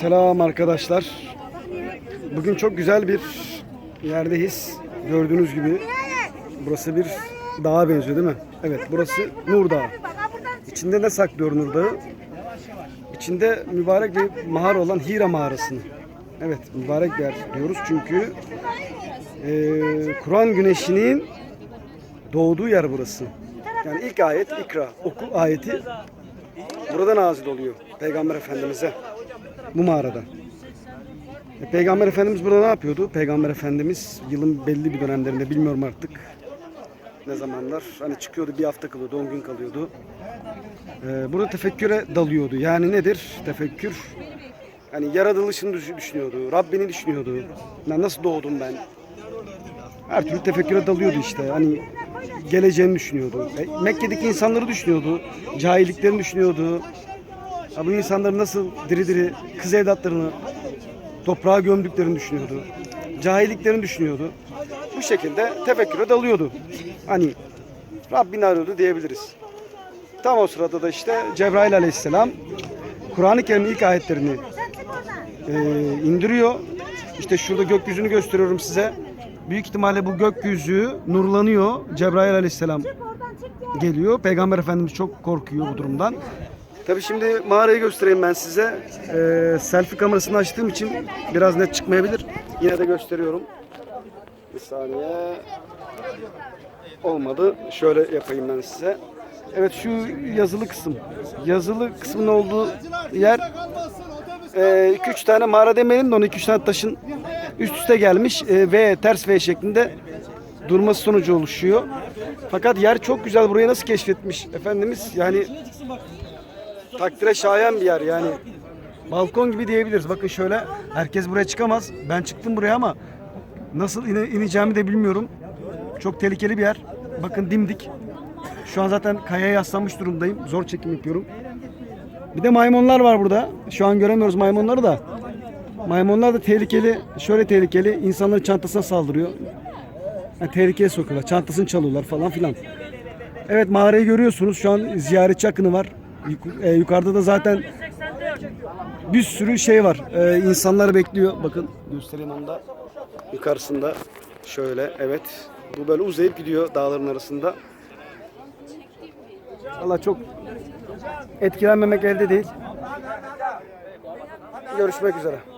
Selam arkadaşlar. Bugün çok güzel bir yerdeyiz. Gördüğünüz gibi burası bir dağa benziyor değil mi? Evet burası Nur Dağı. İçinde ne saklıyor Nur Dağı? İçinde mübarek bir mağara olan Hira mağarasını. Evet mübarek yer diyoruz çünkü eee, Kur'an güneşinin doğduğu yer burası. Yani ilk ayet ikra, oku ayeti burada nazil oluyor Peygamber Efendimiz'e bu mağarada. E, Peygamber Efendimiz burada ne yapıyordu? Peygamber Efendimiz yılın belli bir dönemlerinde bilmiyorum artık ne zamanlar hani çıkıyordu bir hafta kalıyordu 10 gün kalıyordu. E, burada tefekküre dalıyordu. Yani nedir tefekkür? Hani yaratılışını düş- düşünüyordu, Rabbini düşünüyordu. Ben nasıl doğdum ben? Her türlü tefekküre dalıyordu işte. Hani geleceğini düşünüyordu. E, Mekke'deki insanları düşünüyordu. Cahilliklerini düşünüyordu. Ha, bu insanların nasıl diri diri kız evlatlarını toprağa gömdüklerini düşünüyordu. Cahilliklerini düşünüyordu. Bu şekilde tefekküre dalıyordu. Hani Rabbini arıyordu diyebiliriz. Tam o sırada da işte Cebrail aleyhisselam Kur'an-ı Kerim'in ilk ayetlerini e, indiriyor. İşte şurada gökyüzünü gösteriyorum size. Büyük ihtimalle bu gökyüzü nurlanıyor. Cebrail aleyhisselam geliyor. Peygamber Efendimiz çok korkuyor bu durumdan. Tabi şimdi mağarayı göstereyim ben size. Ee, selfie kamerasını açtığım için biraz net çıkmayabilir. Yine de gösteriyorum. Bir saniye. Olmadı. Şöyle yapayım ben size. Evet şu yazılı kısım. Yazılı kısmın olduğu yer 2-3 tane mağara demeyelim de onu 2-3 tane taşın üst üste gelmiş e, V ters V şeklinde durması sonucu oluşuyor. Fakat yer çok güzel. Burayı nasıl keşfetmiş Efendimiz? Yani takdire şayan bir yer yani. Balkon gibi diyebiliriz. Bakın şöyle herkes buraya çıkamaz. Ben çıktım buraya ama nasıl ine- ineceğimi de bilmiyorum. Çok tehlikeli bir yer. Bakın dimdik. Şu an zaten kayaya yaslanmış durumdayım. Zor çekim yapıyorum. Bir de maymunlar var burada. Şu an göremiyoruz maymunları da. Maymunlar da tehlikeli. Şöyle tehlikeli. İnsanların çantasına saldırıyor. Yani tehlikeye sokuyorlar. Çantasını çalıyorlar falan filan. Evet mağarayı görüyorsunuz. Şu an ziyaretçi akını var. E, yukarıda da zaten bir sürü şey var. E, insanlar bekliyor. Bakın göstereyim onu da. Yukarısında şöyle evet. Bu böyle uzayıp gidiyor dağların arasında. Valla çok etkilenmemek elde değil. Görüşmek üzere.